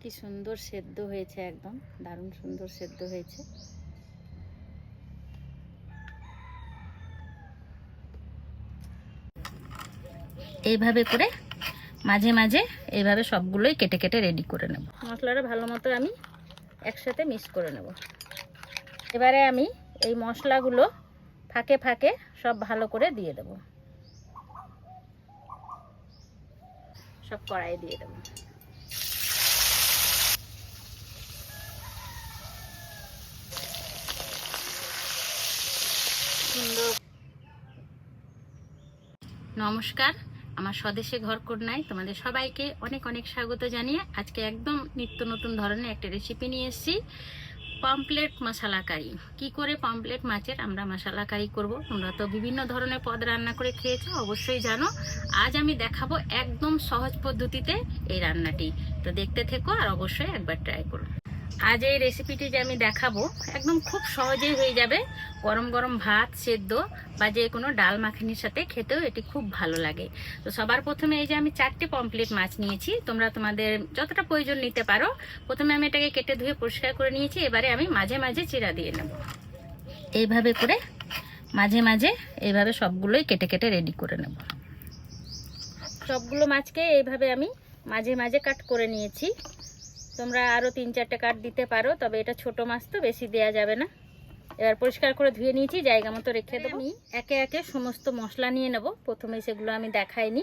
কি সুন্দর সেদ্ধ হয়েছে একদম, দারুণ সুন্দর সেদ্ধ হয়েছে। এইভাবে করে মাঝে মাঝে এইভাবে সবগুলোই কেটে কেটে রেডি করে নেব। মশলাটা ভালো মতো আমি একসাথে মিক্স করে নেব। এবারে আমি এই মশলাগুলো ফাঁকে ফাঁকে সব ভালো করে দিয়ে দেব। সব কড়াই দিয়ে দেবো। নমস্কার, আমার স্বদেশে ঘর কন্যায় তোমাদের সবাইকে অনেক অনেক স্বাগত জানিয়ে আজকে একদম নিত্য নতুন ধরনের একটা রেসিপি নিয়ে এসেছি পমপ্লেট মশলা কারি কি করে পমপ্লেট মাছের আমরা মশলা কারি করব? তোমরা তো বিভিন্ন ধরনের পদ রান্না করে খেয়েছো, অবশ্যই জানো। আজ আমি দেখাবো একদম সহজ পদ্ধতিতে এই রান্নাটি। তো দেখতে থেকো আর অবশ্যই একবার ট্রাই করো। আজ এই রেসিপিটি যে আমি দেখাবো। একদম খুব সহজেই হয়ে যাবে। গরম গরম ভাত সেদ্ধ বা যে কোনো ডাল মাখানির সাথে খেতেও এটি খুব ভালো লাগে। তো সবার প্রথমে এই যে আমি চারটে পমপ্লেট মাছ নিয়েছি, তোমরা তোমাদের যতটা প্রয়োজন নিতে পারো, প্রথমে আমি এটাকে কেটে ধুয়ে পরিষ্কার করে নিয়েছি, এবারে আমি মাঝে মাঝে চিরা দিয়ে নেব। এইভাবে করে মাঝে মাঝে এইভাবে সবগুলোই কেটে কেটে রেডি করে নেব। সবগুলো মাছকে এইভাবে আমি মাঝে মাঝে কাট করে নিয়েছি। তোমরা আরও তিন চারটে কাঠ দিতে পারো, তবে এটা ছোট মাছ তো, বেশি দেয়া যাবে না। এবার পরিষ্কার করে ধুয়ে নিয়েছি, জায়গা মতো রেখে দেবো। আমি একে একে সমস্ত মশলা নিয়ে নেব। প্রথমে সেগুলো আমি দেখাইনি,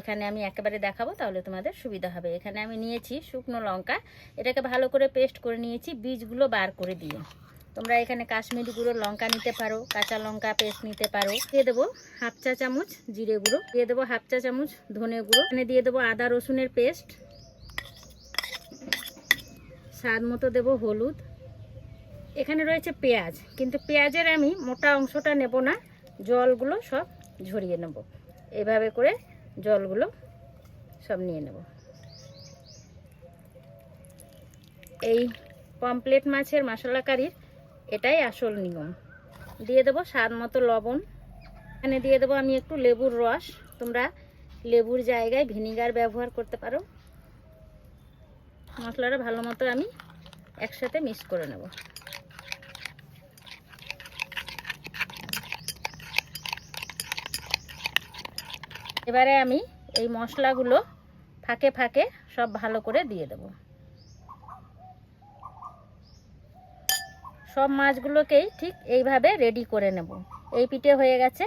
এখানে আমি একেবারে দেখাবো, তাহলে তোমাদের সুবিধা হবে। এখানে আমি নিয়েছি শুকনো লঙ্কা, এটাকে ভালো করে পেস্ট করে নিয়েছি, বীজগুলো বার করে দিয়ে। তোমরা এখানে কাশ্মীরি গুঁড়ো লঙ্কা নিতে পারো, কাঁচা লঙ্কা পেস্ট নিতে পারো। দিয়ে দেবো হাফ চা চামচ জিরে গুঁড়ো, দিয়ে দেবো হাফ চা চামচ ধনে গুঁড়ো, এখানে দিয়ে দেবো আদা রসুনের পেস্ট স্বাদ মতো দেবো হলুদ। এখানে রয়েছে পেঁয়াজ, কিন্তু পেঁয়াজের আমি মোটা অংশটা নেব না, জলগুলো সব ঝরিয়ে নেব। এভাবে করে জলগুলো সব নিয়ে নেব। এই পমপ্লেট মাছের মশলা কারির এটাই আসল নিয়ম। দিয়ে দেবো স্বাদ মতো লবণ। এখানে দিয়ে দেবো আমি একটু লেবুর রস। তোমরা লেবুর জায়গায় ভিনিগার ব্যবহার করতে পারো। মশলাটা ভালো মতো আমি একসাথে মিক্স করে নেব। এবারে আমি এই মশলাগুলো ফাঁকে ফাঁকে সব ভালো করে দিয়ে দেব। সব মাছগুলোকেই ঠিক এইভাবে রেডি করে নেব। এই পিঠে হয়ে গেছে।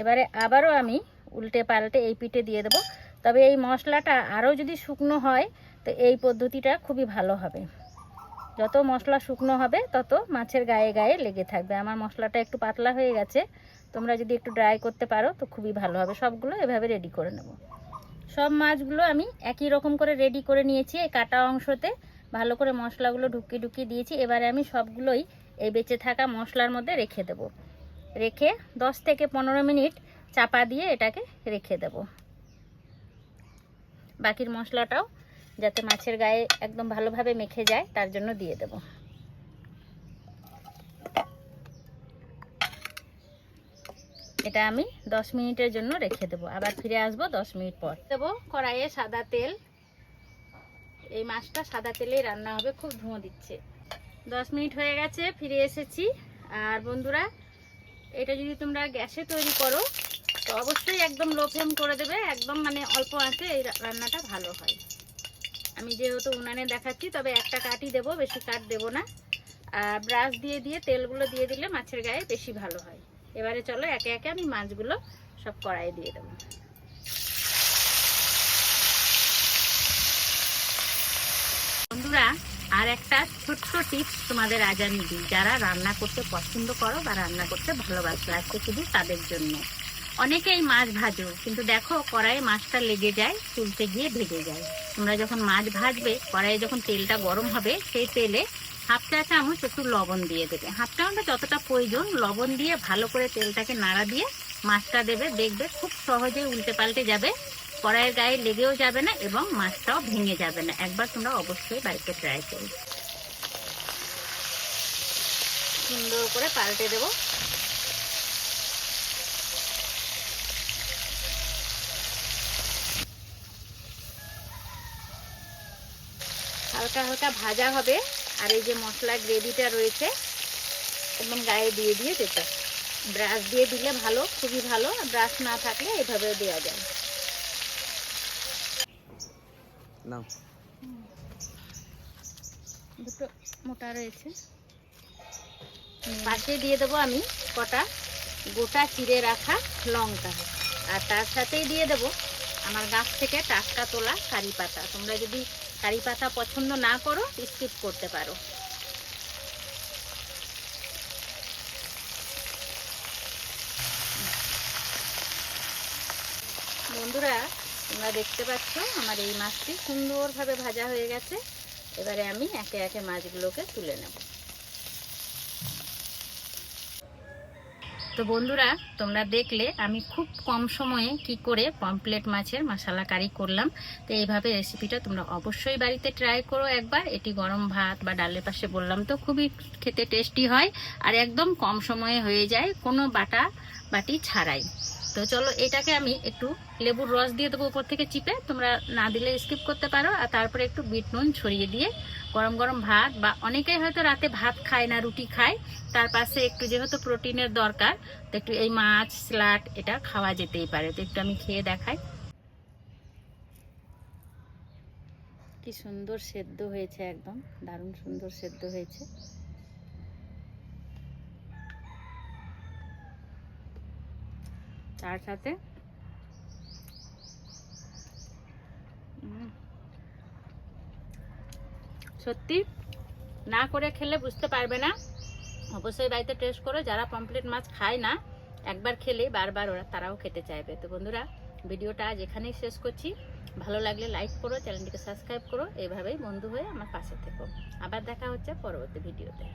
এবারে আবারও আমি উল্টে পাল্টে এই পিঠে দিয়ে দেব। তবে এই মশলাটা আরও যদি শুকনো হয় তো এই পদ্ধতিটা খুবই ভালো হবে। যত মশলা শুকনো হবে, তত মাছের গায়ে গায়ে লেগে থাকবে। আমার মশলাটা একটু পাতলা হয়ে গেছে, তোমরা যদি একটু ড্রাই করতে পারো, তো খুবই ভালো হবে। সবগুলো এভাবে রেডি করে নেব। সব মাছগুলো আমি একই রকম করে রেডি করে নিয়েছি এই কাটা অংশতে। ভালো করে মশলাগুলো ঢুকিয়ে ঢুকিয়ে দিয়েছি। এবারে আমি সবগুলোই এই বেঁচে থাকা মশলার মধ্যে রেখে দেব। রেখে 10 থেকে পনেরো মিনিট চাপা দিয়ে এটাকে রেখে দেব। বাকির মশলাটাও যাতে মাছের গায়ে একদম ভালোভাবে মেখে যায়, তার জন্য দিয়ে দেব। এটা আমি 10 মিনিটের জন্য রেখে দেব। আবার ফিরে আসব 10 মিনিট পর। দেব কড়াইয়ে সাদা তেল। এই মাছটা সাদা তেলেই রান্না হবে, খুব ধোঁয়া দিচ্ছে। 10 মিনিট হয়ে গেছে, ফিরে এসেছি। আর বন্ধুরা, এটা যদি তোমরা গ্যাসে তৈরি করো, তো অবশ্যই একদম লো ফ্লেম করে দেবে। একদম মানে অল্প আঁচে এই রান্নাটা ভালো হয়। আমি যেহেতু উনানে দেখাচ্ছি, তবে একটা কাটই দেবো, বেশি কাট দেবো না। আর ব্রাশ দিয়ে দিয়ে, তেলগুলো দিয়ে দিলে মাছের গায়ে বেশি ভালো হয়। এবারে চলো একে একে আমি মাছগুলো সব কড়াই দিয়ে দেবো। বন্ধুরা, আর একটা ছোট্ট টিপস তোমাদের আজ আমি দিই। যারা রান্না করতে পছন্দ করো বা রান্না করতে ভালোবাসো, আজকে শুধু তাদের জন্য। অনেকেই মাছ ভাজো, কিন্তু দেখো কড়াইয়ে মাছটা লেগে যায় তুলতে গিয়ে ভেঙে যায়। তোমরা যখন মাছ ভাজবে, কড়াইয়ে যখন তেলটা গরম হবে, সেই তেলে হাফ চা চামচ একটু লবণ দিয়ে দেবে। হাফ চামচটা যতটা প্রয়োজন, লবণ দিয়ে ভালো করে তেলটাকে নাড়া দিয়ে মাছটা দেবে। দেখবে খুব সহজে উল্টে পাল্টে যাবে, কড়াইয়ের গায়ে লেগেও যাবে না এবং মাছটাও ভেঙে যাবে না। একবার তোমরা অবশ্যই বাড়িতে ট্রাই করো। সুন্দর করে পাল্টে দেবো। হালকা হালকা ভাজা হবে আর এই যে মশলা গ্রেভিটা রয়েছে একদম গায়ে দিয়ে দিয়ে যেতে ব্রাশ দিয়ে দিলে ভালো খুবই ভালো ব্রাশ না থাকলে এভাবেও দেওয়া যায়। নাও। দুটো মোটা রয়েছে। পাশে দিয়ে দেবো আমি কটা গোটা চিড়ে রাখা লঙ্কা। আর তার সাথেই দিয়ে দেবো আমার গাছ থেকে টাটকা তোলা কারি পাতা। তোমরা যদি কারি পাতা পছন্দ না করো স্কিপ করতে পারো। বন্ধুরা, তোমরা দেখতে পাচ্ছ আমার এই মাছটি সুন্দরভাবে ভাজা হয়ে গেছে। এবারে আমি একে একে মাছগুলোকে তুলে নেব। তো বন্ধুরা, তোমরা দেখলে আমি খুব কম সময়ে কি করে পমপ্লেট মাছের মশালা কারি করলাম। তো এইভাবে রেসিপিটা তোমরা অবশ্যই বাড়িতে ট্রাই করো একবার। এটি গরম ভাত বা ডালের পাশে বললাম তো, খুবই খেতে টেস্টি হয় আর একদম কম সময়ে হয়ে যায়, কোনো বাটা বাটি ছাড়াই। তো চলো এটাকে আমি একটু লেবুর রস দিয়ে দেবো উপর থেকে চিপে তোমরা না দিলে স্কিপ করতে পারো। আর তারপরে একটু বিট নুন ছড়িয়ে দিয়ে গরম গরম ভাত বা অনেকেই হয়তো রাতে ভাত খায় না, রুটি খায়। তার পাশে একটু যেহেতু প্রোটিনের দরকার, তো একটু এই মাছ স্লাট এটা খাওয়া যেতেই পারে। তো একটু আমি খেয়ে দেখাই। কি সুন্দর সেদ্ধ হয়েছে একদম। দারুণ সুন্দর সেদ্ধ হয়েছে। তার সাথে সত্যি না করে খেলে বুঝতে পারবে না। অবশ্যই বাড়িতে টেস্ট করো, যারা পমপ্লেট মাছ খায় না, একবার খেলে বারবার ওরা, তারাও খেতে চাইবে। তো বন্ধুরা, ভিডিওটা আজ এখানেই শেষ করছি। ভালো লাগলে লাইক করো, চ্যানেলটিকে সাবস্ক্রাইব করো এইভাবেই বন্ধু হয়ে আমার পাশে থেকো। আবার দেখা হচ্ছে পরবর্তী ভিডিওতে।